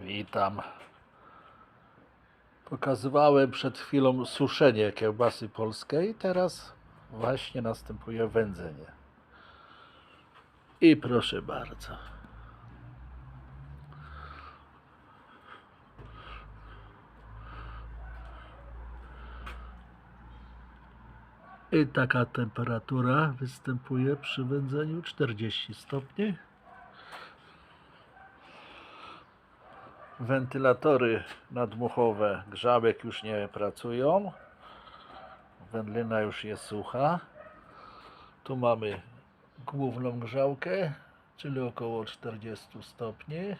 Witam. Pokazywałem przed chwilą suszenie kiełbasy polskiej, teraz właśnie następuje wędzenie. I proszę bardzo. I taka temperatura występuje przy wędzeniu 40 stopni. Wentylatory nadmuchowe grzałek już nie pracują. Wędlina już jest sucha. Tu mamy główną grzałkę, czyli około 40 stopni.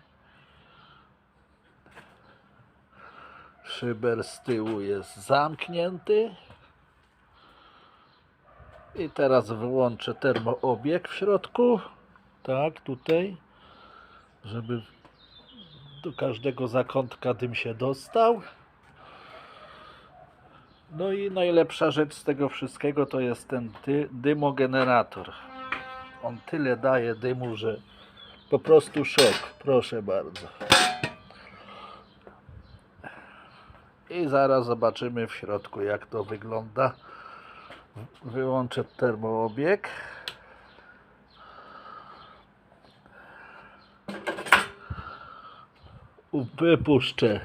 Szyber z tyłu jest zamknięty. I teraz wyłączę termoobieg w środku. Tak, tutaj, żeby do każdego zakątka dym się dostał. No i najlepsza rzecz z tego wszystkiego to jest ten dy, dymogenerator. On tyle daje dymu, że po prostu szok. Proszę bardzo. I zaraz zobaczymy w środku jak to wygląda. Wyłączę termoobieg. Wypuszczę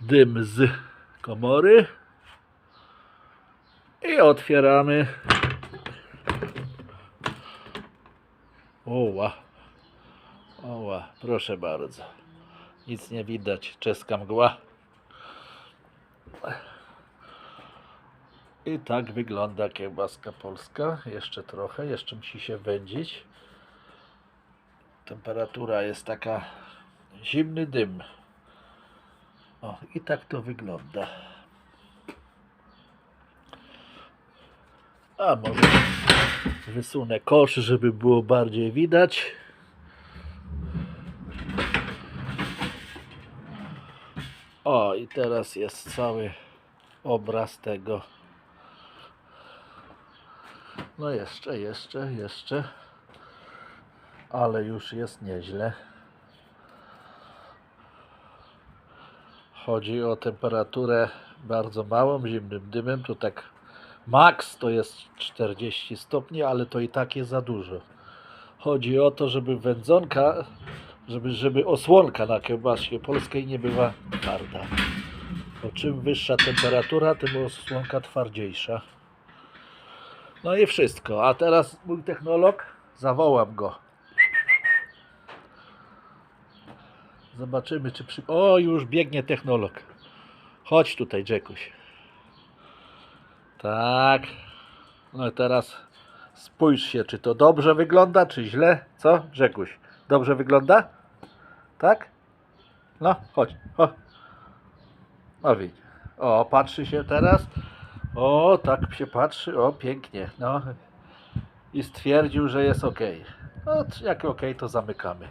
dym z komory i otwieramy. Oła, oła, proszę bardzo. Nic nie widać, czeska mgła. I tak wygląda kiełbaska polska. Jeszcze trochę, jeszcze musi się wędzić. Temperatura jest taka zimny dym. O, i tak to wygląda. A może wysunę kosz, żeby było bardziej widać. O, i teraz jest cały obraz tego. No jeszcze, jeszcze, jeszcze. Ale już jest nieźle. Chodzi o temperaturę bardzo małą, zimnym dymem. To tak maks to jest 40 stopni, ale to i tak jest za dużo. Chodzi o to, żeby wędzonka, żeby, żeby osłonka na kiełbasie polskiej nie była twarda. Bo czym wyższa temperatura, tym osłonka twardziejsza. No i wszystko. A teraz mój technolog, zawołam go. Zobaczymy, czy przy... O, już biegnie technolog. Chodź tutaj, Jackuś. Tak. No i teraz spójrz się, czy to dobrze wygląda, czy źle. Co, Jackuś? Dobrze wygląda? Tak? No, chodź. O, o. O, patrzy się teraz. O, tak się patrzy. O, pięknie. No. I stwierdził, że jest ok. No, jak ok, to zamykamy.